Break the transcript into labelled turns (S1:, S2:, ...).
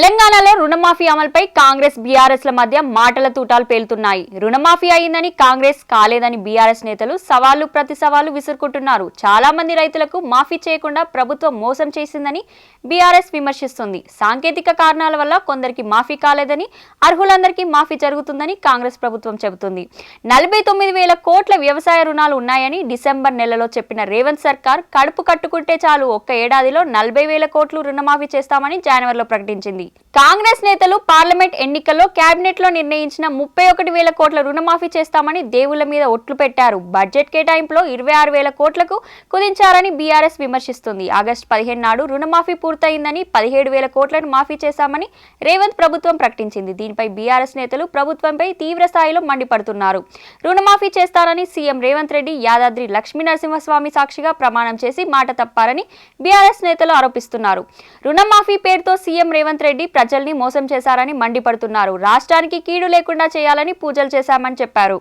S1: తెలంగాణలో రుణమాఫీ అమలుపై కాంగ్రెస్ బీఆర్ఎస్ ల మధ్య మాటల తూటాలు పేలుతున్నాయి. రుణమాఫీ అయిందని కాంగ్రెస్ కాలేదని బీఆర్ఎస్ నేతలు సవాళ్ళు ప్రతి సవాళ్ళు విసురుకుంటున్నారు. చాలా మంది రైతులకు మాఫీ చేయకుండా ప్రభుత్వం మోసం చేసిందని బీఆర్ఎస్ విమర్శిస్తుంది. సాంకేతిక కారణాల వల్ల కొందరికి మాఫీ కాలేదని అర్హులందరికీ మాఫీ జరుగుతుందని కాంగ్రెస్ ప్రభుత్వం చెబుతుంది. నలభై తొమ్మిది వేల కోట్ల వ్యవసాయ రుణాలు ఉన్నాయని డిసెంబర్ నెలలో చెప్పిన రేవంత్ సర్కార్ కడుపు కట్టుకుంటే చాలు ఒక్క ఏడాదిలో నలభై వేల కోట్లు రుణమాఫీ చేస్తామని జనవరిలో ప్రకటించింది. కాంగ్రెస్ నేతలు పార్లమెంట్ ఎన్నికల్లో కేబినెట్లో నిర్ణయించిన ముప్పై ఒకటి వేల కోట్ల రుణమాఫీ చేస్తామని దేవుళ్ళ మీద ఒట్లు పెట్టారు. బడ్జెట్ కేటాయింపులో ఇరవై ఆరు వేల కోట్లకు కుదించారని బీఆర్ఎస్ విమర్శిస్తుంది. ఆగస్టు పదిహేను నాడు రుణమాఫీ పూర్తయిందని పదిహేడు వేల కోట్లను మాఫీ చేశామని రేవంత్ ప్రభుత్వం ప్రకటించింది. దీనిపై బీఆర్ఎస్ నేతలు ప్రభుత్వంపై తీవ్ర స్థాయిలో మండిపడుతున్నారు. రుణమాఫీ చేస్తారని సీఎం రేవంత్ రెడ్డి యాదాద్రి లక్ష్మీ నరసింహస్వామి సాక్షిగా ప్రమాణం చేసి మాట తప్పారని బీఆర్ఎస్ నేతలు ఆరోపిస్తున్నారు. రుణమాఫీ పేరుతో సీఎం రేవంత్ రెడ్డి రెడ్డి ప్రజల్ని మోసం చేశారని మండిపడుతున్నారు. రాష్ట్రానికి కీడు లేకుండా చేయాలని పూజలు చేశామని చెప్పారు.